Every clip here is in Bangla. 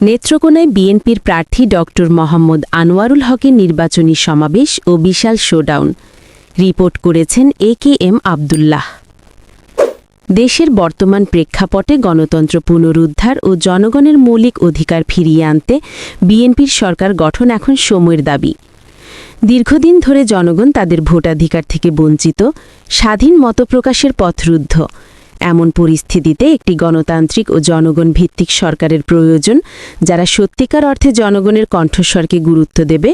নেত্রকোনায় বিএনপির প্রার্থী ড মোহাম্মদ আনোয়ারুল হকের নির্বাচনী সমাবেশ ও বিশাল শোডাউন। রিপোর্ট করেছেন এ কে এম আবদুল্লাহ। দেশের বর্তমান প্রেক্ষাপটে গণতন্ত্র পুনরুদ্ধার ও জনগণের মৌলিক অধিকার ফিরিয়ে আনতে বিএনপির সরকার গঠন এখন সময়ের দাবি। দীর্ঘদিন ধরে জনগণ তাদের ভোটাধিকার থেকে বঞ্চিত, স্বাধীন মতপ্রকাশের পথরুদ্ধ এমন পরিস্থিতিতে একটি গণতান্ত্রিক ও জনগণ ভিত্তিক সরকারের প্রয়োজন, যারা সত্যিকার অর্থে জনগণের কণ্ঠস্বরকে গুরুত্ব দেবে,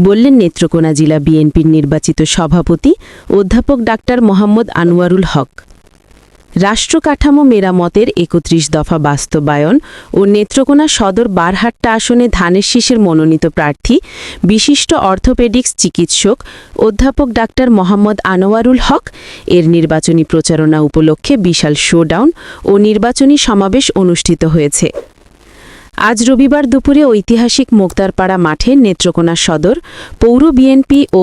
বললেন নেত্রকোনা জেলা বিএনপির নির্বাচিত সভাপতি অধ্যাপক ডাক্তার মোহাম্মদ আনোয়ারুল হক। রাষ্ট্রকাঠামো মেরামতের একত্রিশ দফা বাস্তবায়ন ও নেত্রকোনা সদর বারহাট্টা আসনে ধানের শীষের মনোনীত প্রার্থী, বিশিষ্ট অর্থোপেডিক্স চিকিৎসক অধ্যাপক ডাক্তার মোহাম্মদ আনোয়ারুল হক, এর নির্বাচনী প্রচারণা উপলক্ষে বিশাল শোডাউন ও নির্বাচনী সমাবেশ অনুষ্ঠিত হয়েছে। আজ রবিবার দুপুরে ঐতিহাসিক মোক্তারপাড়া মাঠে নেত্রকোনা সদর, পৌর বিএনপি ও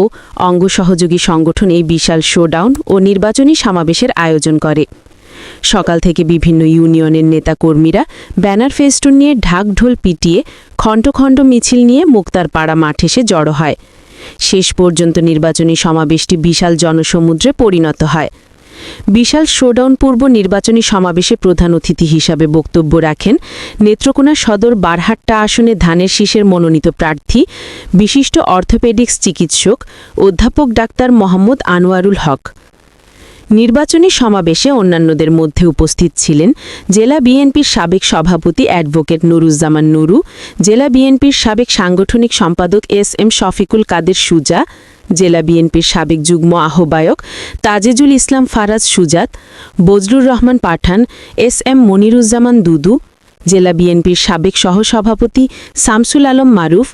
অঙ্গ সহযোগী সংগঠন এই বিশাল শোডাউন ও নির্বাচনী সমাবেশের আয়োজন করে। সকাল থেকে বিভিন্ন ইউনিয়নের নেতাকর্মীরা ব্যানার ফেস্টুন নিয়ে ঢাকঢোল পিটিয়ে, খণ্ড খণ্ড মিছিল নিয়ে মুক্তারপাড়া মাঠে এসে জড়ো হয়। শেষ পর্যন্ত নির্বাচনী সমাবেশটি বিশাল জনসমুদ্রে পরিণত হয়। বিশাল শোডাউন পূর্ব নির্বাচনী সমাবেশে প্রধান অতিথি হিসাবে বক্তব্য রাখেন নেত্রকোনা সদর বারহাট্টা আসনে ধানের শীষের মনোনীত প্রার্থী, বিশিষ্ট অর্থোপেডিক্স চিকিৎসক, অধ্যাপক ডাক্তার মোহাম্মদ আনোয়ারুল হক। নির্বাচনী সমাবেশে অন্যান্যদের মধ্যে উপস্থিত ছিলেন জেলা বিএনপির সাবেক সভাপতি অ্যাডভোকেট নুরুজ্জামান নুরু, জেলা বিএনপির সাবেক সাংগঠনিক সম্পাদক এস এম শফিকুল কাদের সুজা, জেলা বিএনপির সাবেক যুগ্ম আহ্বায়ক তাজেজুল ইসলাম ফারাজ সুজাত, বজলুর রহমান পাঠান, এস এম মনিরুজ্জামান দুদু, জেলা বিএনপির সাবেক সহসভাপতি শামসুল আলম মারুফ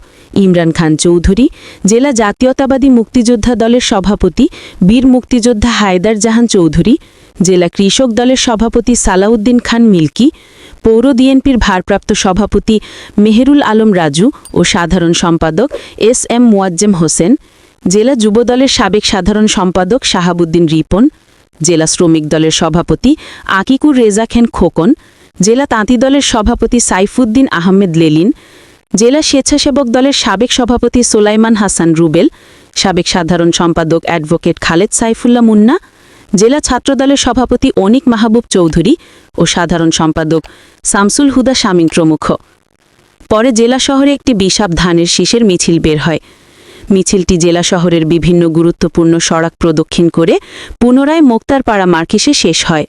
ইমরান খান চৌধুরী, জেলা জাতীয়তাবাদী মুক্তিযোদ্ধা দলের সভাপতি বীর মুক্তিযোদ্ধা হায়দার জাহান চৌধুরী, জেলা কৃষক দলের সভাপতি সালাউদ্দিন খান মিল্কি, পৌর ডিএনপির ভারপ্রাপ্ত সভাপতি মেহেরুল আলম রাজু ও সাধারণ সম্পাদক এস এম মোয়াজ্জেম হোসেন, জেলা যুবদলের সাবেক সাধারণ সম্পাদক শাহাবুদ্দিন রিপন, জেলা শ্রমিক দলের সভাপতি আকিকুর রেজা খেন খোকন, জেলা তাঁতি দলের সভাপতি সাইফুদ্দিন আহমেদ লেলিন জেলা স্বেচ্ছাসেবক দলের সাবেক সভাপতি সোলাইমান হাসান রুবেল, সাবেক সাধারণ সম্পাদক অ্যাডভোকেট খালেদ সাইফুল্লাহ মুন্না, জেলা ছাত্রদলের সভাপতি অনিক মাহবুব চৌধুরী ও সাধারণ সম্পাদক শামসুল হুদা শামীম প্রমুখ। পরে জেলা শহরে একটি বিষাব ধানের শীষের মিছিল বের হয়। মিছিলটি জেলা শহরের বিভিন্ন গুরুত্বপূর্ণ সড়ক প্রদক্ষিণ করে পুনরায় মোক্তারপাড়া মার্কিসে শেষ হয়।